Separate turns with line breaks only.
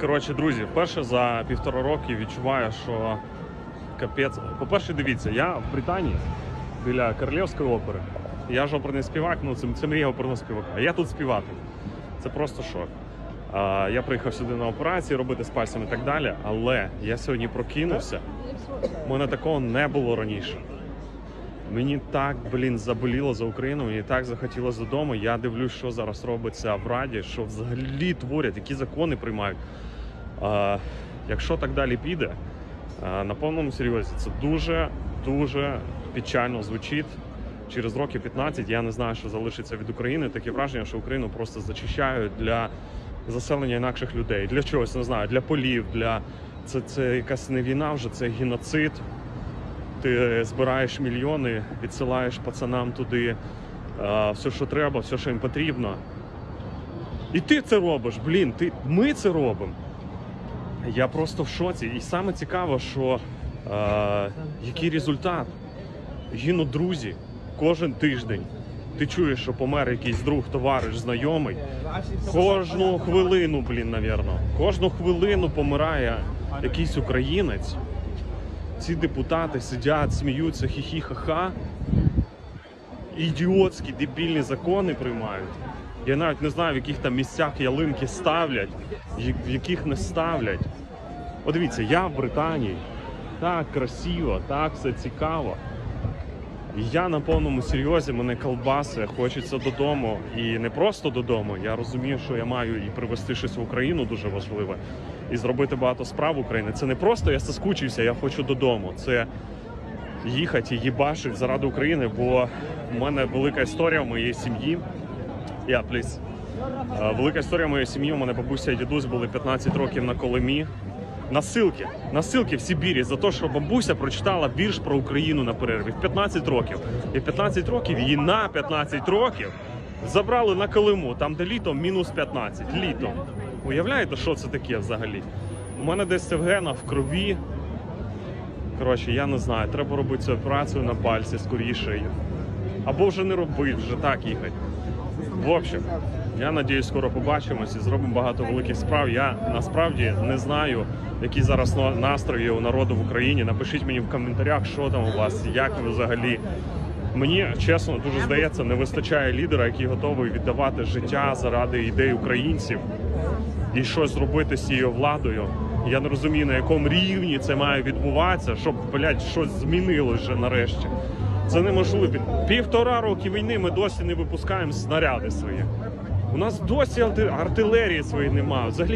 Коротше, друзі, вперше за півтора роки відчуваю, що капець. По-перше, дивіться, я в Британії біля Королівської опери. Я ж оперний співак, ну це, це мрія оперного співака. А я тут співати. Це просто шок. А, я приїхав сюди на операції робити з пальцем і так далі, але я сьогодні прокинувся. У мене такого не було раніше. Мені так, блін, заболіло за Україну, мені так захотілося додому. Я дивлюсь, що зараз робиться в Раді, що взагалі творять, які закони приймають. А, якщо так далі піде, а, на повному серйозі це дуже дуже печально звучить. Через років 15 я не знаю, що залишиться від України. Таке враження, що Україну просто зачищають для заселення інакших людей. Для чогось не знаю, для полів, для це, це якась не війна вже, це геноцид. Ти збираєш мільйони, відсилаєш пацанам туди а, все, що треба, все, що їм потрібно. І ти це робиш, блін, ти, ми це робимо. Я просто в шоці. І саме цікаво, що е, який результат. Гинуть друзі кожен тиждень. Ти чуєш, що помер якийсь друг, товариш, знайомий. Кожну хвилину, блін, навірно. Кожну хвилину помирає якийсь українець. Ці депутати сидять, сміються, хі-хі, ха-ха. Ідіотські дебільні закони приймають. Я навіть не знаю, в яких там місцях ялинки ставлять, в яких не ставлять. От дивіться, я в Британії. Так красиво, так все цікаво. Я на повному серйозі, мене колбаси, хочеться додому. І не просто додому. Я розумію, що я маю і привезти щось в Україну дуже важливе, і зробити багато справ в Україні. Це не просто я соскучився, я хочу додому. Це їхати і їбашити заради України, бо в мене велика історія моїй сім'ї. Я, пліс. Е, Велика історія моєї сім'ї. У мене бабуся і дідусь були 15 років на Колимі. Насилки, насилки в Сибірі за те, що бабуся прочитала вірш про Україну на перерві в 15 років. І в 15 років її на 15 років забрали на Колиму, там де літом мінус 15. Літом. Уявляєте, що це таке взагалі? У мене десь це в крові. Коротше, я не знаю, треба робити цю операцію на пальці скоріше. Або вже не робити, вже так їхати. В общем, я надіюсь, скоро побачимось і зробимо багато великих справ. Я насправді не знаю, які зараз настрої у народу в Україні. Напишіть мені в коментарях, що там у вас, як ви взагалі. Мені чесно дуже здається, не вистачає лідера, який готовий віддавати життя заради ідей українців і щось зробити з цією владою. Я не розумію, на якому рівні це має відбуватися, щоб блядь, щось змінилось вже нарешті. Це неможливо. Півтора роки війни ми досі не випускаємо снаряди свої. У нас досі артилерії своєї немає. Взагалі